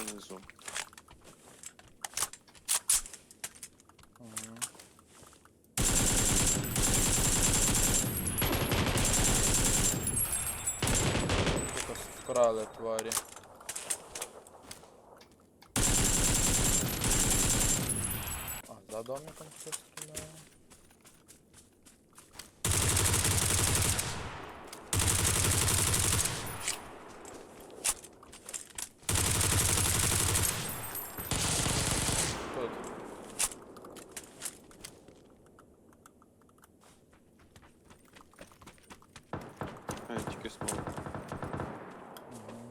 Я внизу. Мгм. Сука, скрали тварі. А, за домиком хтось стріляє. Тут. А, я тільки смог. Мгм.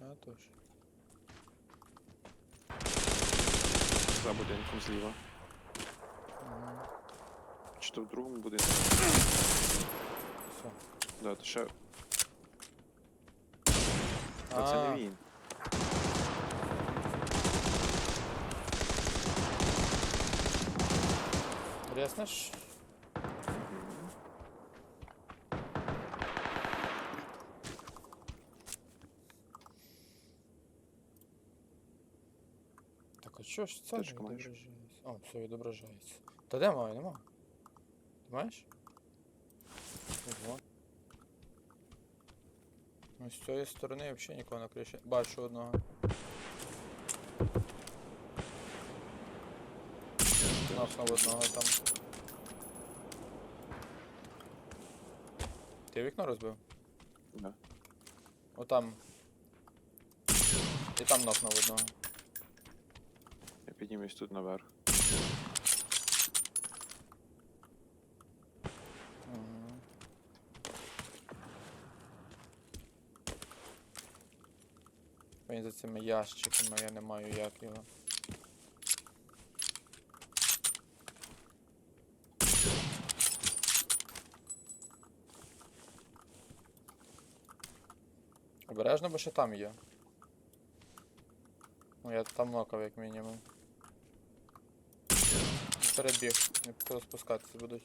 Я теж. За будинком зліва. Чи то в другому будинку? Все. Да, то ще. Та це А, не він. Резнеш? А чого ж це не Точку маєш? відображається? О, все відображається. Та де маю, нема? Ти маєш? Ого. Ну, з цієї сторони взагалі нікого на криші. Бачу одного. Напнув одного там. Ти вікно розбив? Да. Отам. І там напнув одного. Піднімусь тут наверх. Він за цими ящиками, я не маю як його. Обережно, бо ще там є. Ну я там нокав як мінімум. Перебіг, не хотів спускатися будуть.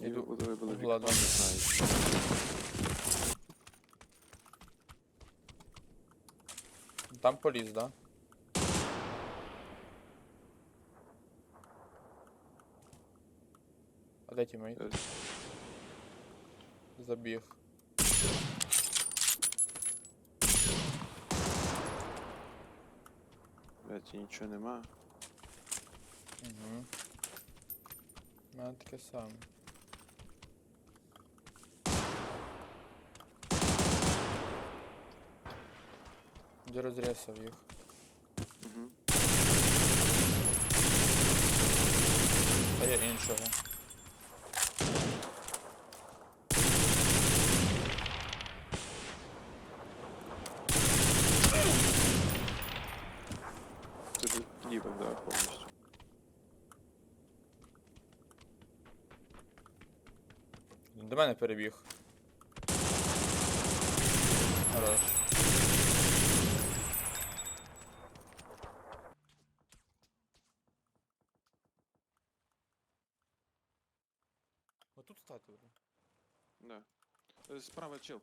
Ні, Іду ви вибили в вікно, ладно. не знаю. Там поліз, да? Де тімейт? Е, Забіг. Блядь, і нічого нема. Угу. У мене таке саме. Де розрісав їх. Угу. А я іншого. Це тут лівий, да, повністю. Він до мене перебіг. Хорош. Отут стати вже. Да. Е, Справа чел.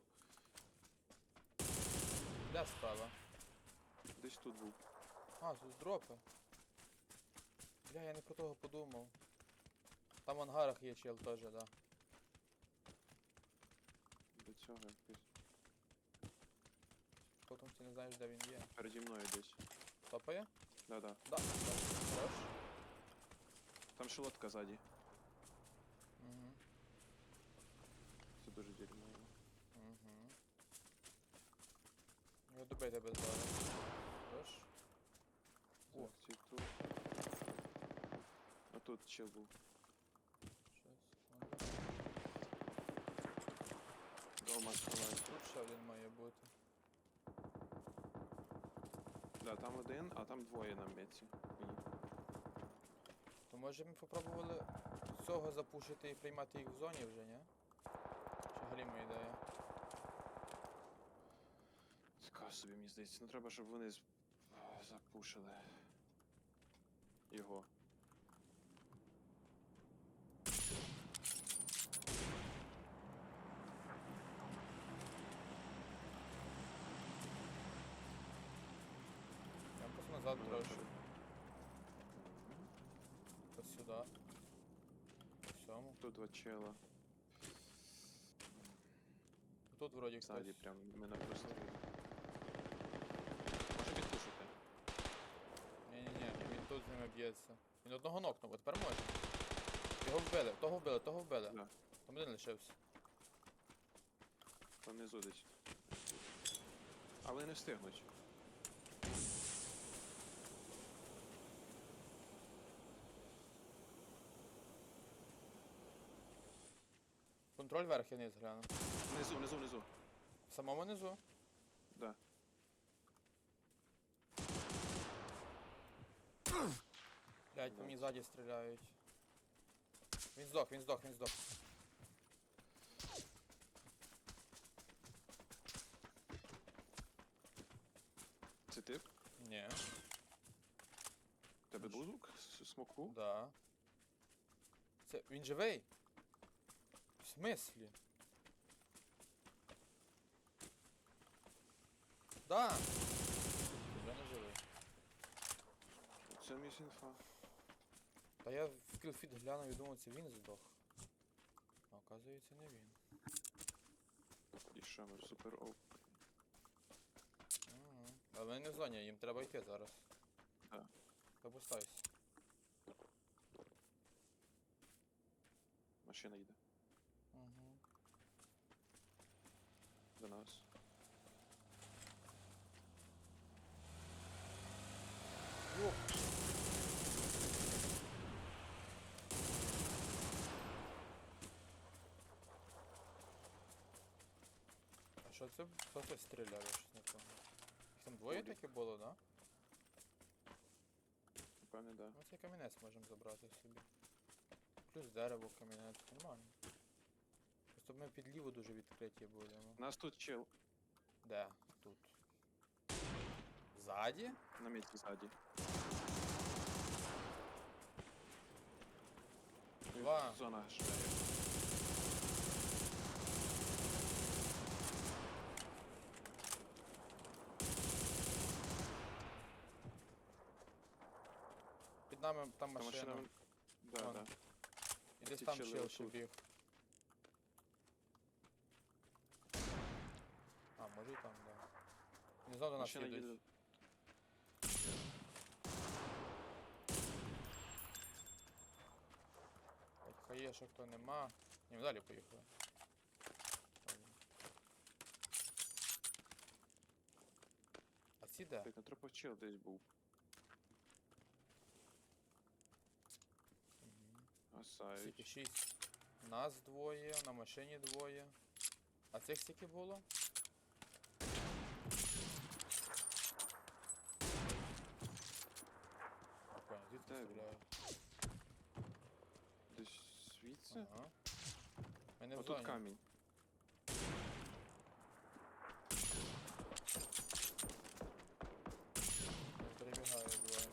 Де справа? Десь тут був. А, тут дропи. Бля, я не про того подумав. Там в ангарах є чел теж, да. До цього якось. Потім ти не знаєш, де він є. Переді мною десь. Топає? Да-да. Да. да. Хорош. Там шелотка ззаді. Угу. Це дуже дерьмо. Угу. Його добити без бара. Хорош. О. Так, ці тут. А тут чел був. Дома сховаюсь. Тут ще один має бути. Да, там один, а там двоє на меці. То може ми попробували цього запушити і приймати їх в зоні вже, ні? Чи галіма ідея? Така собі, мені здається. Ну треба, щоб вони з- запушили його. Я просто назад добре. Ось. По всьому. Тут два чела. Тут вроді Ззаді хтось. прям мене прострілили. Може підпушити? Ні-ні-ні, він тут з ними б'ється. Він одного нокнув, а тепер може. Його вбили, того вбили, того вбили. Да. Там один лишився. Понизу десь. А вони не встигнуть. Контроль верх і вниз гляну. Внизу, внизу, внизу. В самому низу. Да. Блять, по мені ззаді стріляють. Він здох, він здох, він здох. Це ти? Ні. У тебе був звук с- смоку? Да. Це він живий? В смислі? Да! Вже не живий. Це міс інфа. Та я в кілфіт глянув і думав, це він здох. А оказується не він. І що ми супер оп. Ага. Але вони не в зоні, їм треба йти зараз. Да. Запускайся. Машина йде Угу. до нас. Йоп. А що це? Хто це стріляв, я щось не пам'ятаю. Їх там двоє Люди. таки було, да? Напевне, да. Ну цей камінець можемо забрати собі. Плюс дерево, камінець, нормально. Просто ми під ліву дуже відкриті будемо. Нас тут чел Де? Тут. Ззаді? на місці ззаді. Два. Зона швея. Під нами там Та машина. машина. вон- Да, Вон. да. І десь ці там чели чел ще отут. біг. Може там, да. Не знов до нас Машина їдуть. їде. Так, хає, що хто нема. Ні, ми далі поїхали. А ці де? Так, на тропах десь був. Шість. Нас двоє, на машині двоє. А цих скільки було? Де він? стріляють? Десь звідси? Ага. Ми не в Отут зоні. камінь. Перебігаю двоє.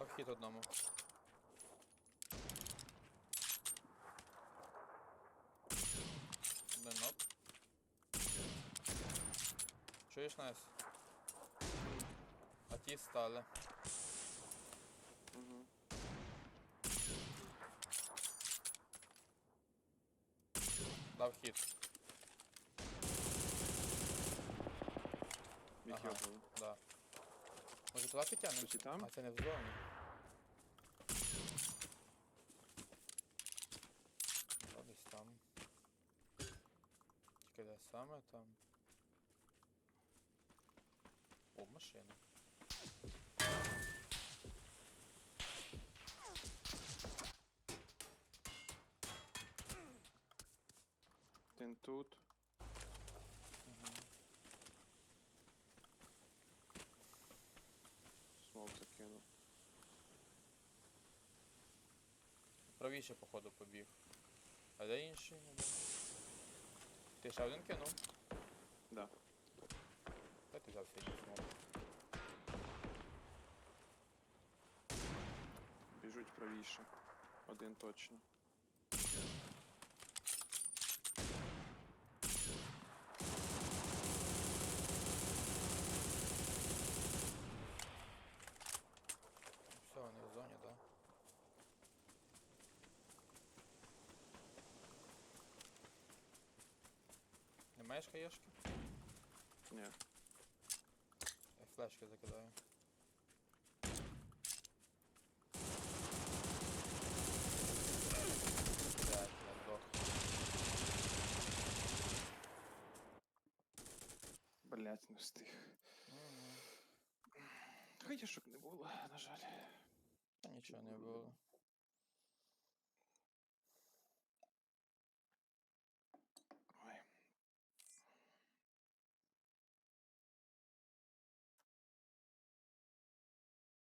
Обхід одному. Один нок. Нас? А ті стали. Угу. Дав хід. Міг Ага. його. Да. Може туди підтягнемо? Тут там? А це не в зоні. Десь там. Тільки де саме там. О, машина. Тут. Угу. Смок закинув. правіше, походу, побіг. А де інший? Ти ще один кинув? Да. Де ти взяв синій смок? Біжуть правіше. Один точно. Все, вони в зоні. Да? Не маєш хаєшки? Ні. Я флешки закидаю. Блядь, я здох. Блять, не встиг. Мгм. Хаєшок не було, на жаль. Нічого не було.